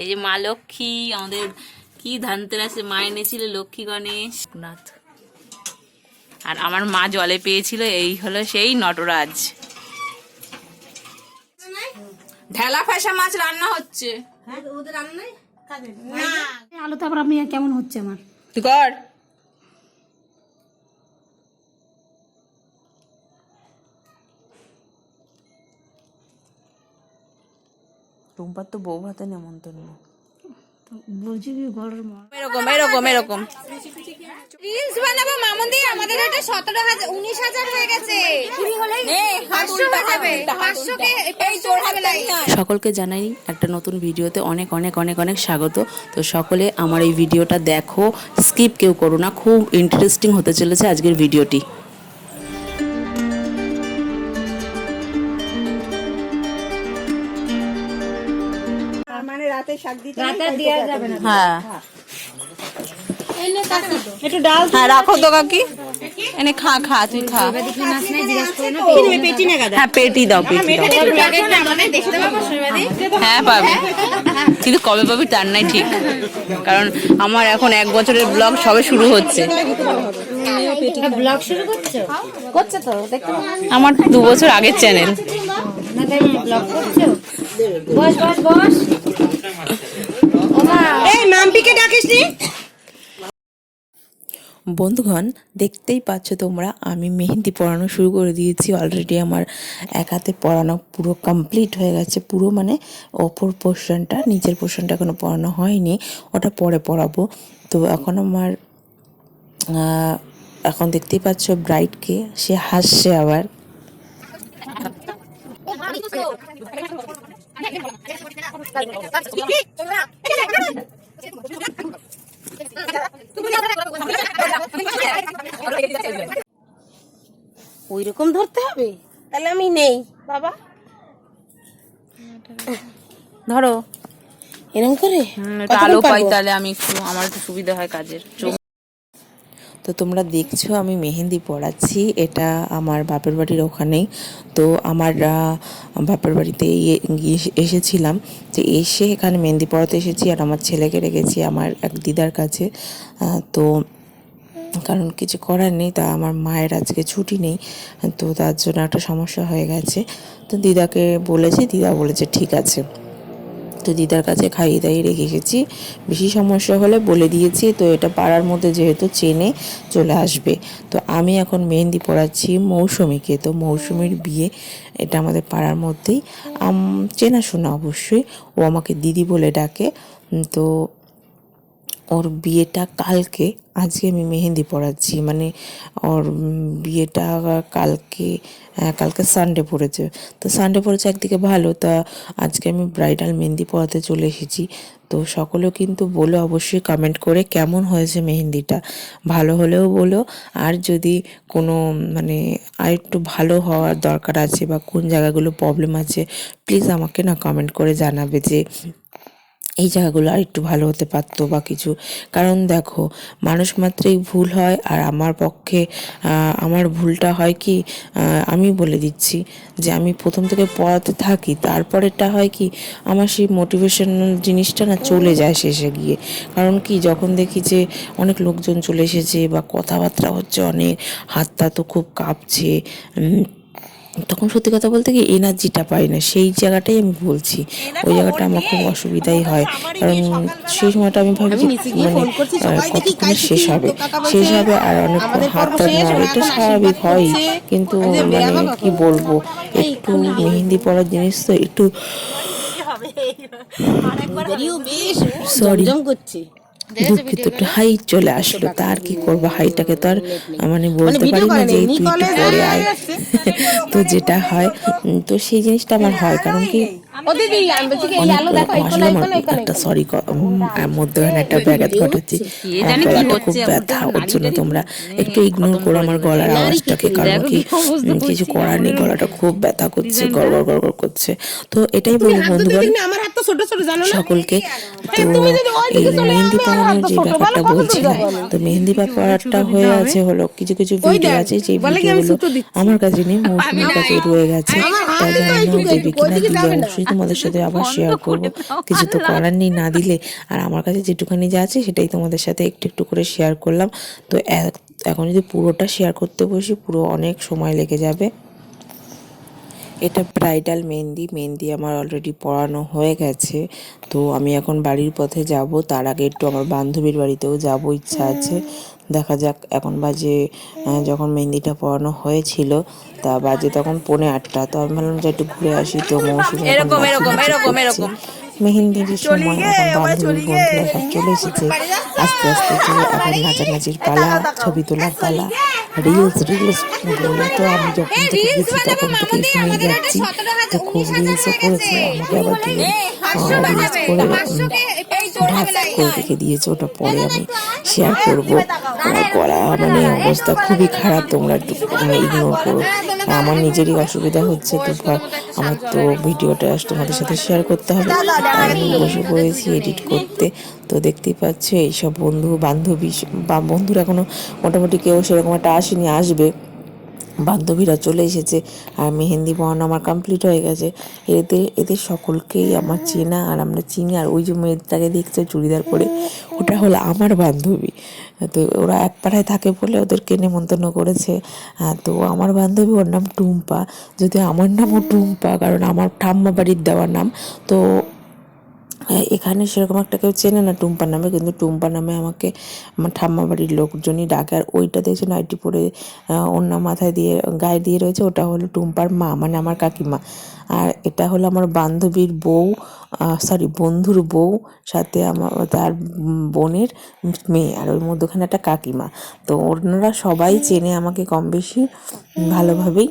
এই যে মা লক্ষ্মী আমাদের কি ধানতেরাসে মা এনেছিল লক্ষ্মী গণেশ। নাথ আর আমার মা জলে পেয়েছিল এই হলো সেই নটরাজ। ঢেলা ফেসা মাছ রান্না হচ্ছে। আলু তারপর আমি কেমন হচ্ছে আমার? তুই কর। টুম্পার তো বউ ভাতে নেমন্তন্ন। এরকম এরকম এরকম। রিলস বানাবো মামুদি আমাদের এটা সতেরো হাজার উনিশ হাজার হয়ে গেছে। পাঁচশো যাবে পাঁচশো কে পাঁচশো হবে না সকলকে জানাই একটা নতুন ভিডিওতে অনেক অনেক অনেক অনেক স্বাগত। তো সকলে আমার এই ভিডিওটা দেখো স্কিপ কেউ করো না খুব ইন্টারেস্টিং হতে চলেছে আজকের ভিডিওটি। হ্যাঁ। একটু ডাল হ্যাঁ রাখো তো কাকি। এনে খা খা তুই খা। হ্যাঁ পেটি দাও পেটি হ্যাঁ পাবে কিন্তু কবে পাবি তার নাই ঠিক। কারণ আমার এখন এক বছরের ব্লগ সবে শুরু হচ্ছে। ব্লগ শুরু করছ? করছে তো আমার দু বছর আগের চ্যানেল ব্লগ করছ? বস বস বস। বন্ধুগণ দেখতেই পাচ্ছ তোমরা আমি মেহেন্দি পড়ানো শুরু করে দিয়েছি। অলরেডি আমার এক হাতে পড়ানো পুরো কমপ্লিট হয়ে গেছে। পুরো মানে অপর পোর্শনটা নিচের পোর্শনটা এখনও পড়ানো হয়নি। ওটা পরে পড়াবো তো এখন আমার এখন দেখতেই পাচ্ছ ব্রাইডকে সে হাসছে আবার। ওই রকম ধরতে হবে? তাহলে আমি নেই। বাবা। ধরো। এরকম করে? আলো পাই তাহলে আমি একটু আমার একটু সুবিধা হয় কাজের। চোখ তো তোমরা দেখছ, আমি মেহেন্দি পড়াচ্ছি। এটা আমার বাপের বাড়ির ওখানেই। তো আমার বাপের বাড়িতে এসেছিলাম তো এসে এখানে মেহেন্দি পড়াতে এসেছি আর আমার ছেলেকে রেখেছি আমার এক দিদার কাছে। তো কারণ কিছু করার নেই, তা আমার মায়ের আজকে ছুটি নেই, তো তার জন্য একটা সমস্যা হয়ে গেছে। তো দিদাকে বলেছি, দিদা বলেছে, ঠিক আছে। তো দিদার কাছে খাইয়ে দাইয়ে রেখে গেছি। বেশি সমস্যা হলে বলে দিয়েছি, তো এটা পাড়ার মধ্যে যেহেতু চেনে চলে আসবে। তো আমি এখন মেহেন্দি পড়াচ্ছি মৌসুমিকে, তো মৌসুমির বিয়ে এটা আমাদের পাড়ার মধ্যেই। চেনাশোনা অবশ্যই। ও আমাকে দিদি বলে ডাকে তো ওর বিয়েটা কালকে, আজকে আমি মেহেন্দি পড়াচ্ছি মানে ওর বিয়েটা কালকে কালকে সানডে পড়েছে। তো সানডে পড়েছে একদিকে ভালো, তা আজকে আমি ব্রাইডাল মেহেন্দি পড়াতে চলে এসেছি। তো সকলেও কিন্তু বলো, অবশ্যই কমেন্ট করে কেমন হয়েছে মেহেন্দিটা। ভালো হলেও বলো, আর যদি কোনো মানে আর একটু ভালো হওয়ার দরকার আছে বা কোন জায়গাগুলো প্রবলেম আছে প্লিজ আমাকে না কমেন্ট করে জানাবে যে এই জায়গাগুলো আর একটু ভালো হতে পারতো বা কিছু। কারণ দেখো, মানুষ মাত্রই ভুল হয় আর আমার পক্ষে আমার ভুলটা হয় কি আমি বলে দিচ্ছি যে আমি প্রথম থেকে পড়াতে থাকি, তারপরেরটা হয় কি, আমার সেই মোটিভেশনাল জিনিসটা না চলে যায় শেষে গিয়ে। কারণ কি, যখন দেখি যে অনেক লোকজন চলে এসেছে বা কথাবার্তা হচ্ছে অনেক, হাতটা তো খুব কাঁপছে তখন সত্যি কথা বলতে কি এনার্জিটা পাই না সেই জায়গাটাই আমি বলছি ওই জায়গাটা আমার খুব অসুবিধাই হয়। কারণ সেই সময়টা আমি ভাবি মানে কতক্ষণে শেষ হবে? শেষ হবে আর অনেক হাতটা না এটা স্বাভাবিক হয়। কিন্তু মানে কি বলব? একটু মেহেন্দি পড়ার জিনিস তো একটু সরি করছি। দুঃখিত একটু হাই চলে আসলো তার কি করব? হাইটাকে তো আর মানে বলতে পারি না যে তুই একটু পরে আয়। তো যেটা হয় তো সেই জিনিসটা আমার হয় কারণ কি ও দিদি আমি বলছি কি এই অনেক আলো দেখো আসলে আমার একটা সরি মধ্যখানে একটা ব্যাঘাত ঘটাচ্ছি। গলাটা খুব ব্যথা ওর জন্য। তোমরা একটু ইগনোর করো আমার গলার আওয়াজটাকে কারণ কি কিছু করার নেই গলাটা খুব ব্যথা করছে গড় গড় গড় গড় করছে। তো এটাই বলি বন্ধুগণ আমার হাত তো ছোট ছোট জানো না? সকলকে। তো এই মেহেন্দি পড়ানোর যে ব্যাপারটা বলছিলাম তো মেহেন্দি পড়াটা হয়ে আছে হলো কিছু কিছু ভিডিও আছে যে ভিডিওগুলো আমার কাছে নেই মৌসুমীর কাছে রয়ে গেছে তা জানি না দেবে কিনা দিলে অবশ্যই তোমাদের সাথে আবার শেয়ার করব। কিছু তো করার নেই না দিলে। আর আমার কাছে যেটুখানি যা আছে সেটাই তোমাদের সাথে একটু একটু করে শেয়ার করলাম। তো এখন যদি পুরোটা শেয়ার করতে বসি পুরো অনেক সময় লেগে যাবে। এটা ব্রাইডাল মেহেন্দি মেহেন্দি আমার অলরেডি পড়ানো হয়ে গেছে। তো আমি এখন বাড়ির পথে যাব তার আগে একটু আমার বান্ধবীর বাড়িতেও যাব ইচ্ছা আছে। দেখা যাক এখন বাজে যখন মেহেন্দিটা পড়ানো হয়েছিল তা বাজে তখন পৌনে আটটা। তো আমি ভাবলাম যে একটু ঘুরে আসি তো মৌসুমি এরকম, এরকম, এরকম, এরকম। মেহেন্দির সময় এখন বান্ধবীর বন্ধুরা সব চলে এসেছে। আস্তে আস্তে এখন নাচানাচির পালা ছবি তোলার পালা। রিলস রিলস বলে তো আমি যখন থেকে তখন থেকে শুনে যাচ্ছি তো খুব রিলসও করেছে আমাকে আবার রিলস করে ঢাক করে রেখে দিয়েছে ওটা পরে আমি শেয়ার করব। আমার করা মানে অবস্থা খুবই খারাপ তোমরা একটু ইগনোর করো। আমার নিজেরই অসুবিধা হচ্ছে তো আমার তো ভিডিওটা তোমাদের সাথে শেয়ার করতে হবে। আমি বসে পড়েছি এডিট করতে। তো দেখতেই পাচ্ছ এইসব বন্ধু বান্ধবী বা বন্ধুরা এখনও মোটামুটি কেউ সেরকম একটা আসেনি আসবে। বান্ধবীরা চলে এসেছে আর মেহেন্দি পড়ানো আমার কমপ্লিট হয়ে গেছে। এতে এদের সকলকেই আমার চেনা আর আমরা চিনি। আর ওই যে মেয়েটাকে দেখছ চুড়িদার পরে, ওটা হলো আমার বান্ধবী। তো ওরা এক পাড়ায় থাকে বলে ওদেরকে নেমন্তন্ন করেছে। তো আমার বান্ধবী ওর নাম টুম্পা। যদি আমার নামও টুম্পা, কারণ আমার ঠাম্মা বাড়ির দেওয়ার নাম, তো এখানে সেরকম একটা কেউ চেনে না টুম্পা নামে কিন্তু টুম্পা নামে আমাকে আমার ঠাম্মা বাড়ির লোকজনই ডাকে। আর ওইটা দেখছে নাইটি পরে অন্য মাথায় দিয়ে গায়ে দিয়ে রয়েছে ওটা হলো টুম্পার মা মানে আমার কাকিমা। আর এটা হলো আমার বান্ধবীর বউ সরি বন্ধুর বউ সাথে আমার তার বোনের মেয়ে আর ওই মধ্যখানে একটা কাকিমা। তো ওনারা সবাই চেনে আমাকে কম বেশি ভালোভাবেই।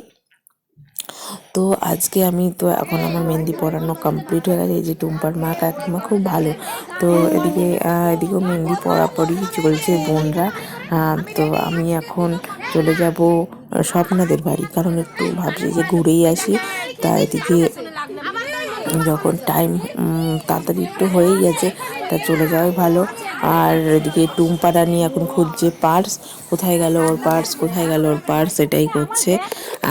তো আজকে আমি তো এখন আমার মেহেন্দি পরানো কমপ্লিট হয়ে গেছে। এই যে টুম্পার মা, কাকিমা খুব ভালো। তো এদিকে এদিকেও মেহেন্দি পরাপরই চলছে বোনরা। তো আমি এখন চলে যাব স্বপ্নাদের বাড়ি। কারণ একটু ভাবছি যে ঘুরেই আসি। তা এদিকে যখন টাইম তাড়াতাড়ি একটু হয়েই গেছে, তা চলে যাওয়াই ভালো। আর এদিকে টুম্পা নিয়ে এখন খুঁজছে পার্স, কোথায় গেল ওর পার্স, কোথায় গেল ওর পার্স, এটাই করছে।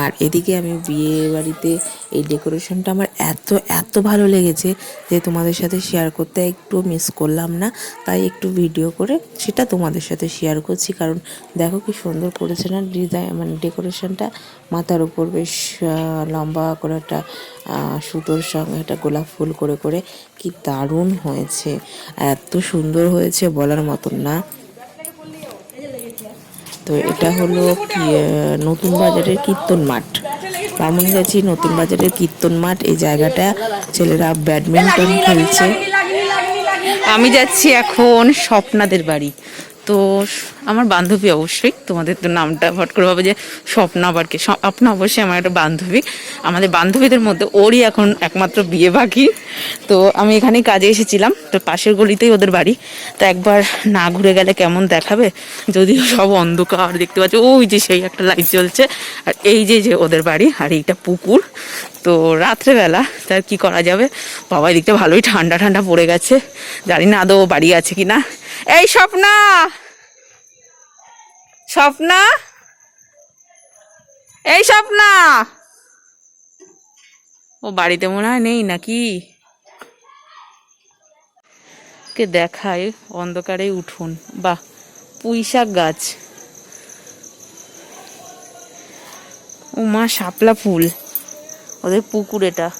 আর এদিকে আমি বিয়ে বাড়িতে এই ডেকোরেশনটা আমার এত এত ভালো লেগেছে যে তোমাদের সাথে শেয়ার করতে একটু মিস করলাম না, তাই একটু ভিডিও করে সেটা তোমাদের সাথে শেয়ার করছি। কারণ দেখো কি সুন্দর করেছে না ডিজাইন মানে ডেকোরেশনটা মাথার উপর বেশ লম্বা করে একটা সুতোর সঙ্গে একটা গোলাপ ফুল করে করে কি দারুণ হয়েছে। এত সুন্দর হয়েছে বলার মতন না। তো এটা হলো নতুন বাজারের কীর্তন মাঠ। বামুনগাছি নতুন বাজারের কীর্তন মাঠ, এই জায়গাটা ছেলেরা ব্যাডমিন্টন খেলছে। আমি যাচ্ছি এখন স্বপ্নাদের বাড়ি। তো আমার বান্ধবী অবশ্যই, তোমাদের তো নামটা ফট করে ভাবে যে স্বপ্না আবারকে। স্বপ্না অবশ্যই আমার একটা বান্ধবী। আমাদের বান্ধবীদের মধ্যে ওরই এখন একমাত্র বিয়ে বাকি। তো আমি এখানেই কাজে এসেছিলাম, তো পাশের গলিতেই ওদের বাড়ি। তো একবার না ঘুরে গেলে কেমন দেখাবে? যদিও সব অন্ধকার, দেখতে পাচ্ছ, ওই যে সেই একটা লাইট জ্বলছে। আর এই যে যে ওদের বাড়ি, আর এইটা পুকুর। তো রাত্রেবেলা, তার কি করা যাবে? বাবা, এদিকটা ভালোই ঠান্ডা ঠান্ডা পড়ে গেছে। জানি না আদৌ বাড়ি আছে কি না এই স্বপ্না। স্বপ্না। এই স্বপ্না। ও বাড়িতে মনে হয় নেই নাকি? কে দেখায় অন্ধকারে উঠুন। বাহ, পুঁই শাক গাছ। ও মা শাপলা ফুল। ওদের পুকুর এটা।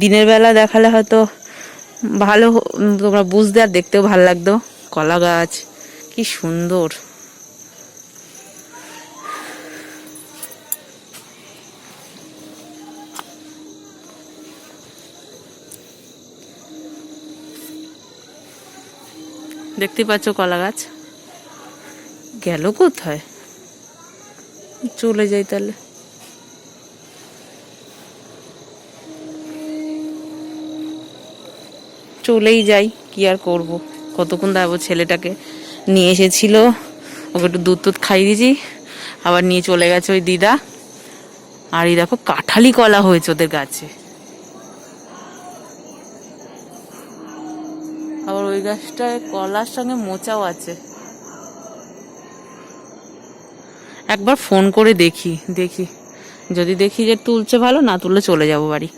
দিনের বেলা দেখালে হয়তো ভালো তোমরা বুঝতে আর দেখতেও ভালো লাগতো। কলা গাছ, কি সুন্দর। দেখতে পাচ্ছ কলা গাছ? গেল কোথায়? চলে যাই তাহলে। চলেই যাই, কি আর করব? কতক্ষণ দাঁড়াবো ছেলেটাকে নিয়ে এসেছিল, ওকে একটু দুধ টুধ খাইয়ে দিয়েছি, আবার নিয়ে চলে গেছে ওই দিদা। আর এই দেখো কাঁঠালি কলা হয়েছে ওদের গাছে। আবার ওই গাছটায় কলার সঙ্গে মোচাও আছে। একবার ফোন করে দেখি দেখি। যদি দেখি যে তুলছে ভালো, না তুললে চলে যাব বাড়ি।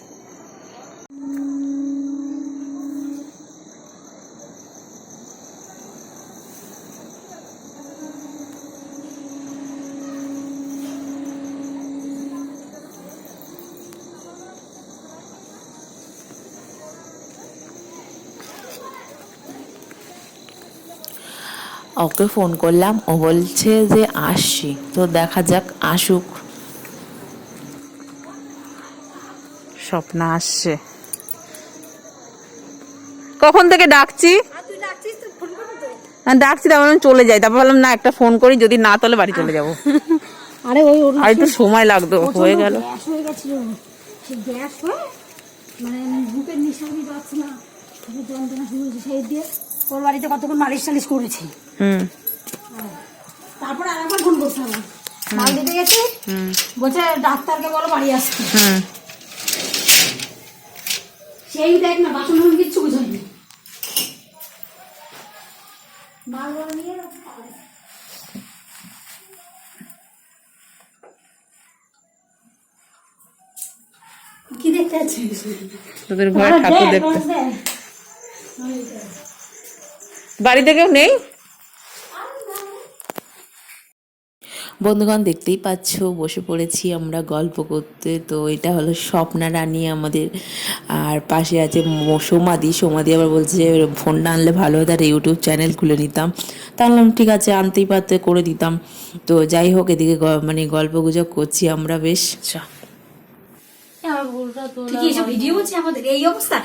ওকে ফোন করলাম ও বলছে যে আসছি। তো দেখা যাক আসুক। স্বপ্ন আসছে। কখন থেকে ডাকছি? হ্যাঁ, ডাকছি তারপর আমি চলে যাই। তারপর বললাম না একটা ফোন করি যদি না তাহলে বাড়ি চলে যাব। আরে ওই ওর আর একটু সময় লাগতো হয়ে গেল। মানে বুকের নিঃশ্বাস নিতে পারছে না। যন্ত্রণা শুরু হয়েছে সেই দিয়ে। ওর বাড়িতে কতক্ষণ মালিশ টালিশ করেছি? হুম। তারপরে আরেকবার ফোন করতে হবে। মাল দিতে গেছি বলছে ডাক্তারকে বলো বাড়ি আসতে হুম। সেই দেখ না বাসন টাসন কিচ্ছু নিয়ে কি দেখতে আছিস তোদের ঘরে ঠাকুর দেখতে। বাড়িতে কেউ নেই? বন্ধুগণ দেখতেই পাচ্ছ বসে পড়েছি আমরা গল্প করতে। তো এটা হলো স্বপ্না রানী আমাদের। আর পাশে আছে সোমাদি। সোমাদি আবার বলছে যে ফোন না আনলে ভালো হতো আর ইউটিউব চ্যানেল খুলে নিতাম। তাহলে ঠিক আছে আনতেই পারতে করে দিতাম। তো যাই হোক এদিকে গ- মানে গল্প গুজব করছি আমরা বেশ। আচ্ছা। এই অবস্থা?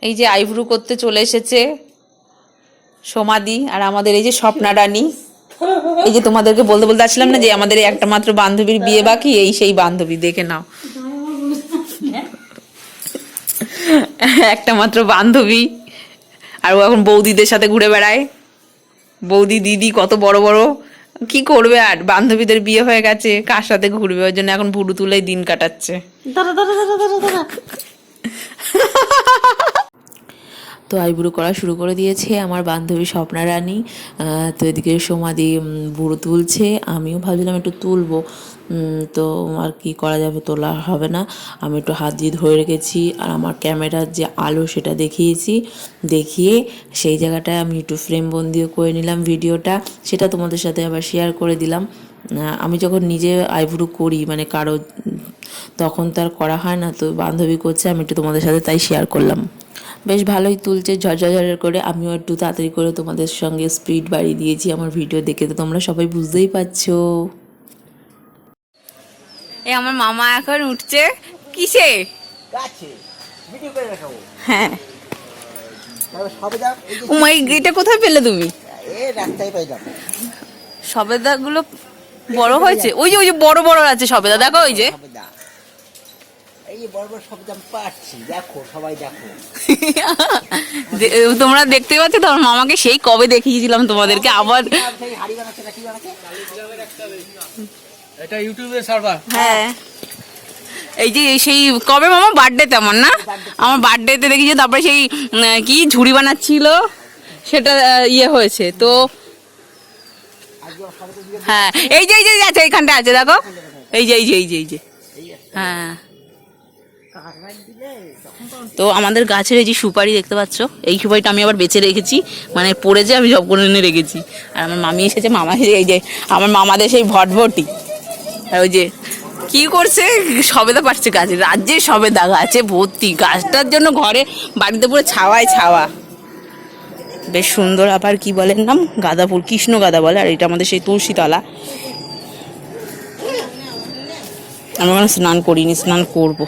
এই, যে আইব্রু করতে চলে এসেছে সমাধি আর আমাদের এই যে স্বপ্না রানী। এই যে তোমাদেরকে বলতে বলতে আসলাম না যে আমাদের একটা মাত্র বান্ধবীর বিয়ে বাকি এই সেই বান্ধবী দেখে নাও। একটা মাত্র বান্ধবী। আর ও এখন বৌদিদের সাথে ঘুরে বেড়ায়। বৌদি দিদি কত বড় বড়। কি করবে আর? বান্ধবীদের বিয়ে হয়ে গেছে কার সাথে ঘুরবে? ওই জন্য এখন ভুরু তুলেই দিন কাটাচ্ছে। তো আইব্রু করা শুরু করে দিয়েছে আমার বান্ধবী স্বপ্না রানী। তো এদিকে সমাধি বুড়ো তুলছে। আমিও ভাবছিলাম একটু তুলবো। তো আর কি করা যাবে তোলা হবে না। আমি একটু হাত দিয়ে ধরে রেখেছি আর আমার ক্যামেরার যে আলো সেটা দেখিয়েছি। দেখিয়ে সেই জায়গাটায় আমি একটু ফ্রেম বন্দিও করে নিলাম ভিডিওটা। সেটা তোমাদের সাথে আবার শেয়ার করে দিলাম। আমি যখন নিজে আইব্রু করি মানে কারও তখন তো আর করা হয় না। তো বান্ধবী করছে, আমি একটু তোমাদের সাথে তাই শেয়ার করলাম। বেশ ভালোই তুলছে ঝরঝর করে। আমিও একটু তাড়াতাড়ি করে তোমাদের সঙ্গে স্পিড বাড়িয়ে দিয়েছি আমার ভিডিও দেখে। তো তোমরা সবাই বুঝতেই পারছ। এ আমার মামা এখন উঠছে। কিসে? হ্যাঁ। এটা কোথায় পেলে তুমি? এ রাস্তায় পাইলাম সবেদা গুলো বড় হয়েছে? ওই যে ওই যে বড় বড় আছে সবেদা। দেখো ওই যে। এই বড় বড় সবে দাম পাচ্ছি দেখো সবাই দেখো। তোমরা দেখতে পাচ্ছ তোমার মামাকে সেই কবে দেখিয়েছিলাম তোমাদেরকে আবার এটা ইউটিউবে সার্ভার হ্যাঁ। এই যে সেই কবে মামা? বার্থডে তেমন না? আমার বার্থডেতে দেখি যে তারপরে সেই কি ঝুড়ি বানাচ্ছিল? সেটা ইয়ে হয়েছে তো হ্যাঁ। এই যে এই যে এই যে আছে এইখানটা আছে দেখো। এই যে এই যে এই যে এই যে। হ্যাঁ। তো আমাদের গাছের এই যে সুপারি দেখতে পাচ্ছ, এই সুপারিটা আমি আবার বেঁচে রেখেছি। মানে পড়েছে আমি জব করে রেখেছি। আর আমার মামি এসেছে, মামা এই যে আমার মামাদের সেই ভটভটি। আর ওই যে কি করছে? সবেদা পাচ্ছে গাছে রাজ্যে সবেদা গাছে ভর্তি। গাছটার জন্য ঘরে বাড়িতে পুরো ছাওয়ায় ছাওয়া। বেশ সুন্দর আবার কি বলেন নাম? গাঁদা ফুল কৃষ্ণ গাঁদা বলে, আর এটা আমাদের সেই তুলসীতলা। আমি স্নান করিনি, স্নান করব।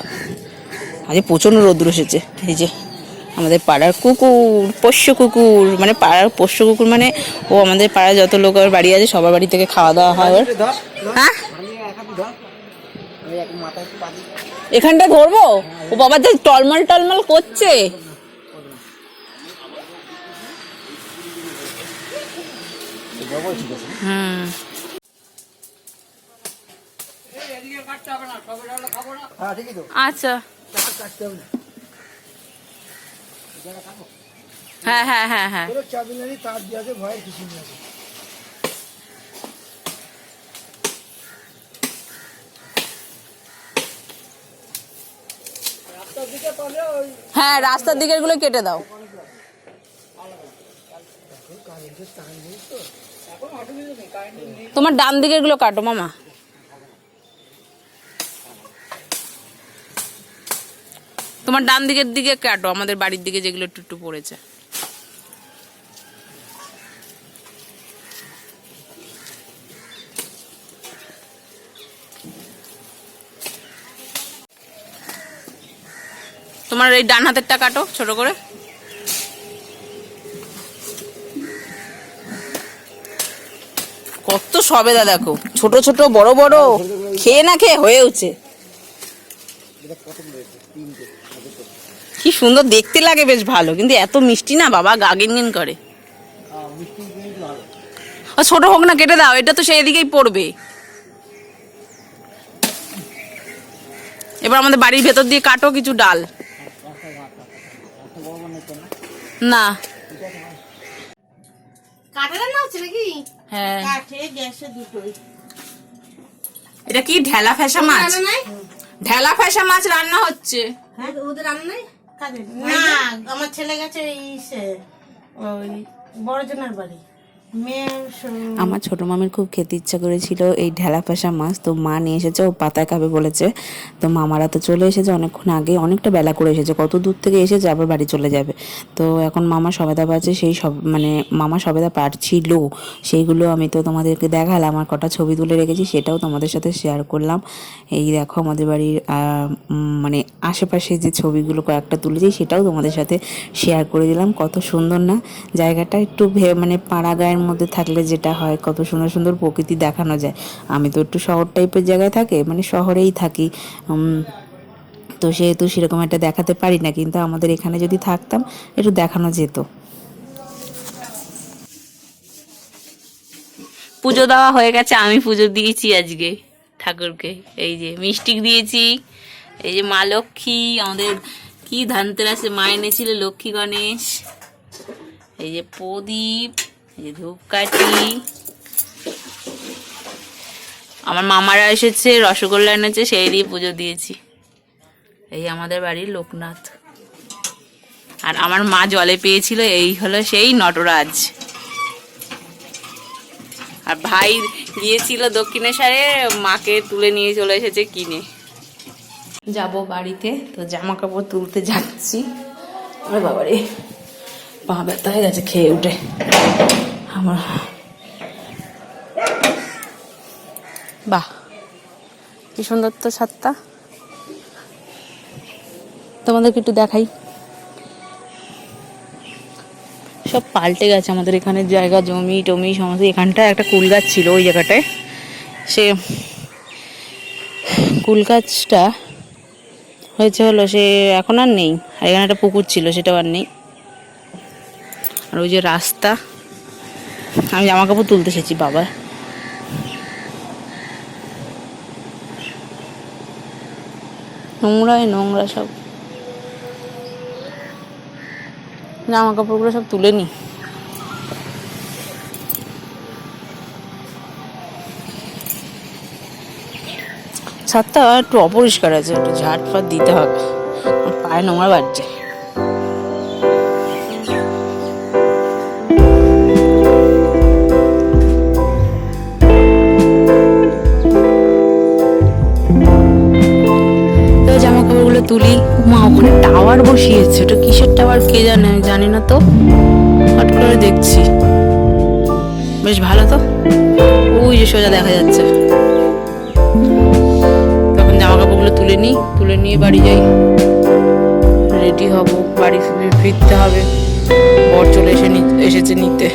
আজ প্রচণ্ড রোদ্র এসেছে। এই যে আমাদের পাড়ার কুকুর, পোষ্য কুকুর মানে পাড়ার পোষ্য কুকুর মানে ও আমাদের পাড়ার যত লোক আর বাড়ি আছে, সবার বাড়ি থেকে খাওয়া দাওয়া হয় ওর। হ্যাঁ? এখানটা ধরবো? ও বাবা যে টলমল টলমল করছে। হুম। আচ্ছা। হ্যাঁ হ্যাঁ হ্যাঁ হ্যাঁ। চাবি তার দিয়ে আছে ভয়ের কিছু নেই আছে। হ্যাঁ রাস্তার দিকেরগুলো কেটে দাও। তোমার ডান দিকেরগুলো কাটো মামা। তোমার ডান দিকের দিকে কাটো, আমাদের বাড়ির দিকে যেগুলো একটু একটু পড়েছে। তোমার এই ডান হাতেরটা কাটো, ছোট করে। কত সবেদা দেখো, ছোট ছোট, বড় বড়, খেয়ে না খেয়ে হয়ে উঠছে কি সুন্দর দেখতে লাগে বেশ ভালো কিন্তু এত মিষ্টি না বাবা গা গিনগিন করে। ছোট হোক না কেটে দাও এটা তো সেই দিকেই পড়বে। এবার আমাদের বাড়ির ভেতর দিয়ে কাটো কিছু ডাল। না। হ্যাঁ। এটা কি ঢেলা ফেসা মাছ? ঢেলা ফেসা মাছ রান্না হচ্ছে। হ্যাঁ ওদের রান্না না। আমার ছেলে গেছে ইসে ওই বড়জনের বাড়ি। আমার ছোট মামির খুব খেতে ইচ্ছা করেছিল এই ঢেলা পাশা মাছ, তো মা নিয়ে এসেছে, ও পাতায় খাবে বলেছে। তো মামারা তো চলে এসেছে, অনেকক্ষণ আগে অনেকটা বেলা করে এসেছে, কত দূর থেকে এসেছে আবার বাড়ি চলে যাবে। তো এখন মামা সবেদা পাচ্ছে, সেই সব মানে মামা সবেদা পারছিল। সেইগুলো আমি তো তোমাদেরকে দেখালাম, আর কটা ছবি তুলে রেখেছি, সেটাও তোমাদের সাথে শেয়ার করলাম। এই দেখো আমাদের বাড়ির মানে আশেপাশে যে ছবিগুলো কয়েকটা তুলেছি, সেটাও তোমাদের সাথে শেয়ার করে দিলাম। কত সুন্দর না, জায়গাটা একটু মানে পাড়া গায়ের মধ্যে থাকলে যেটা হয়, কত সুন্দর সুন্দর প্রকৃতি দেখানো যায়। আমি তো একটু শহর টাইপের জায়গায় থাকি মানে শহরেই থাকি। তো সেহেতু সেরকম একটা দেখাতে পারি না, কিন্তু আমাদের এখানে যদি থাকতাম, একটু দেখানো যেত। পুজো দেওয়া হয়ে গেছে, আমি পুজো দিয়েছি আজকে ঠাকুরকে। এই যে মিষ্টি দিয়েছি, এই যে মা লক্ষ্মী, আমাদের কি ধানতেরাসে মা এনেছিল লক্ষ্মী গণেশ। এই যে প্রদীপ এই ধূপকাঠি। আমার মামারা এসেছে, রসগোল্লা এনেছে, সেই দিয়ে পুজো দিয়েছি। এই আমাদের বাড়ির লোকনাথ। আর আমার মা জলে পেয়েছিল, এই হলো সেই নটরাজ। আর ভাই গিয়েছিল দক্ষিণেশ্বরে, মাকে তুলে নিয়ে চলে এসেছে কিনে। যাব বাড়িতে, তো জামা কাপড় তুলতে যাচ্ছি। আরে বাবারে, পা ব্যথা হয়ে গেছে খেয়ে উঠে। আমার বাহ, কি সুন্দর তো ছাদটা তোমাদেরকে একটু দেখাই। সব পাল্টে গেছে আমাদের এখানে জায়গা, জমি, টমি, সমস্ত। এখানটায় একটা কুল গাছ ছিল ওই জায়গাটায়। সে কুল গাছটা হয়েছে হলো সে এখন আর নেই। আর এখানে একটা পুকুর ছিল, সেটাও আর নেই। আর ওই যে রাস্তা আমি জামা কাপড় তুলতে এসেছি, বাবা। নোংরাই, নোংরা সব। জামা কাপড়গুলো সব তুলে নি। ছাদটা একটু অপরিষ্কার আছে, একটু ঝাড় ফাট দিতে হবে। পায়ে নোংরা বাড়ছে টাওয়ার বসিয়েছে ওটা কিসের টাওয়ার কে জানে জানি না তো। হট করে দেখছি। বেশ ভালো তো। ওই যে সোজা দেখা যাচ্ছে। তখন জামা কাপড়গুলো তুলে নিই, তুলে নিয়ে বাড়ি যাই। রেডি হব, বাড়ি ফিরতে হবে। বর চলে এসে এসেছে নিতে।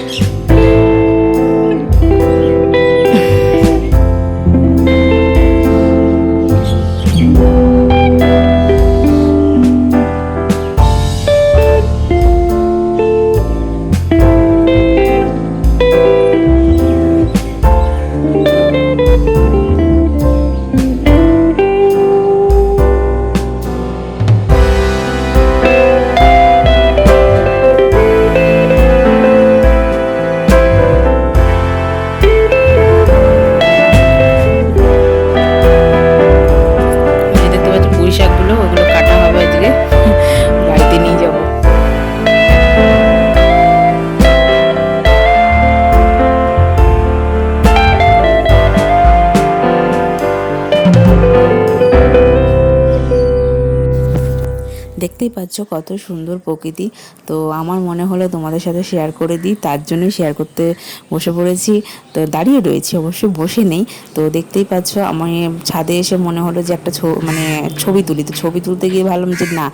দেখতেই পাচ্ছ কত সুন্দর প্রকৃতি। তো আমার মনে হলো তোমাদের সাথে শেয়ার করে দিই তার জন্যই শেয়ার করতে বসে পড়েছি। তো দাঁড়িয়ে রয়েছি অবশ্যই বসে নেই। তো দেখতেই পাচ্ছ আমি ছাদে এসে মনে হলো যে একটা মানে ছবি তুলি। তো ছবি তুলতে গিয়ে ভাবলাম যে না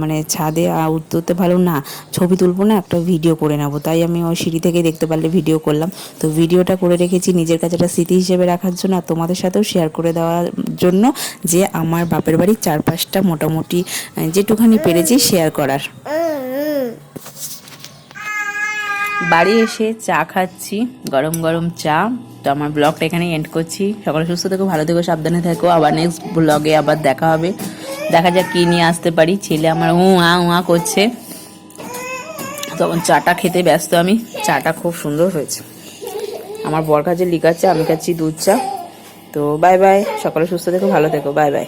মানে ছাদে উঠতে ভালো না ছবি তুলবো না একটা ভিডিও করে নেব। তাই আমি ওই সিঁড়ি থেকে দেখতে পারলে ভিডিও করলাম। তো ভিডিওটা করে রেখেছি নিজের কাছে একটা স্মৃতি হিসেবে রাখার জন্য আর তোমাদের সাথেও শেয়ার করে দেওয়ার জন্য যে আমার বাপের বাড়ির চারপাশটা মোটামুটি আহ, যেটুখানি পেরেছি শেয়ার করার। বাড়ি এসে চা খাচ্ছি, গরম গরম চা। তো আমার ব্লগটা এখানে এন্ড করছি। সকালে সুস্থ থেকো, ভালো থেকো, সাবধানে থেকো। আবার নেক্সট ব্লগে আবার দেখা হবে। দেখা যাক কী নিয়ে আসতে পারি। ছেলে আমার উঁ, আ উঁ, আ করছে। তখন চাটা খেতে ব্যস্ত আমি। চাটা খুব সুন্দর হয়েছে। আমার বর কাছে লিখাচ্ছে আমি খাচ্ছি দুধ চা। তো বাই বাই সকালে সুস্থ থেকো, ভালো থেকো। Bye bye